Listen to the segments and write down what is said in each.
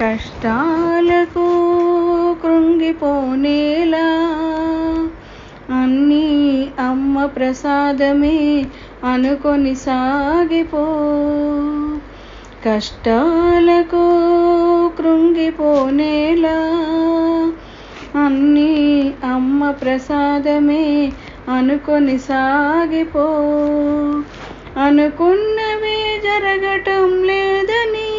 కష్టాలకు కృంగిపోనేలా. అన్నీ అమ్మ ప్రసాదమే అనుకొని సాగిపో. కష్టాలకు కృంగిపోనేలా. అన్నీ అమ్మ ప్రసాదమే అనుకొని సాగిపో. అనుకున్నవే జరగటం లేదని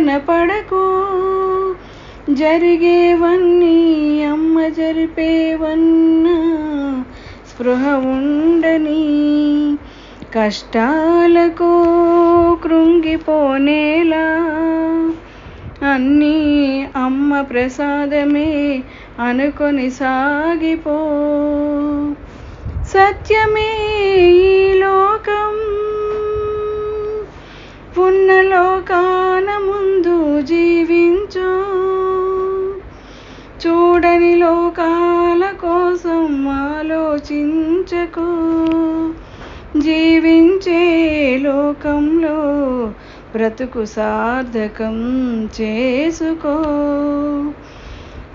కనపడకు జరిగేవన్నీ అమ్మ జరిపేవన్నా స్పృహ ఉండని కష్టాలకు కృంగిపోనేలా. అన్నీ అమ్మ ప్రసాదమే అనుకొని సాగిపో. సత్యమే ఈ లోకం పుణ్యలోకం చూడని లోకాల కోసం ఆలోచించకు. జీవించే లోకంలో బ్రతుకు సార్థకం చేసుకో.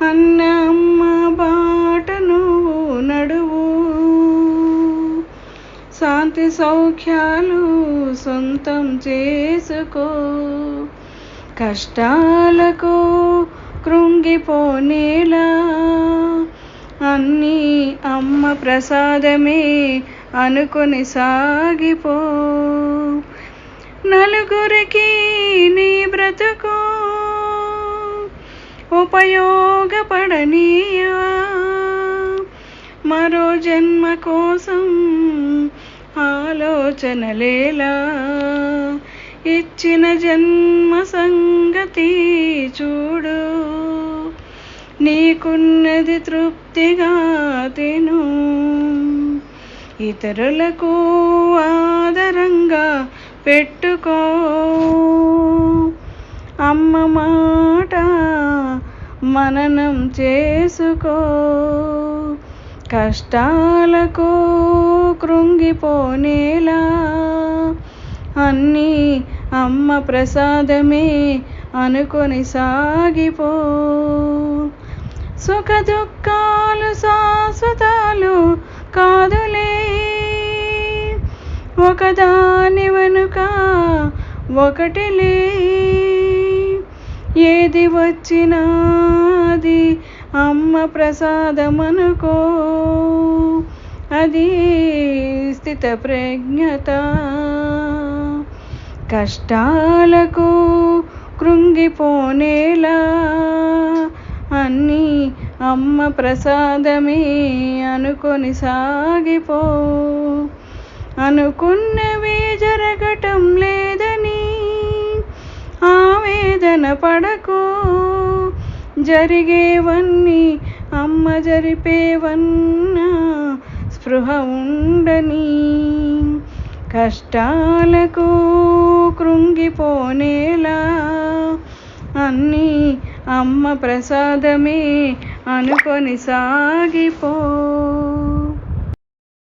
అన్నమ్మ బాట నువ్వు నడువు. శాంతి సౌఖ్యాలు సొంతం చేసుకో. కష్టాలకు పొంగిపోనేలా? అన్నీ అమ్మ ప్రసాదమే అనుకొని సాగిపో. నలుగురికి నీ బ్రతుకు ఉపయోగపడనీయవా? మరో జన్మ కోసం ఆలోచనలేలా? ఇచ్చిన జన్మ సంగతి చూడు. నీకున్నది తృప్తిగా తిను. ఇతరులకు ఆదరంగా పెట్టుకో. అమ్మ మాట మననం చేసుకో. కష్టాలకు కృంగిపోనేలా. అన్నీ అమ్మ ప్రసాదమే అనుకొని సాగిపో. సుఖ దుఃఖాలు శాశ్వతాలు కాదులే. ఒకదాని వెనుక ఒకటిలే. ఏది వచ్చినాది అమ్మ ప్రసాదమనుకో అది స్థిత ప్రజ్ఞత. కష్టాలకు కృంగిపోనేలా అన్నీ అమ్మ ప్రసాదమే అనుకొని సాగిపో. అనుకున్నవి జరగటం లేదని ఆవేదన పడకు. జరిగేవన్నీ అమ్మ జరిపేవన్నా స్పృహ ఉండని. కష్టాలకు కృంగిపోనేలా అన్నీ అమ్మ ప్రసాదమే అనుకొని సాగిపో.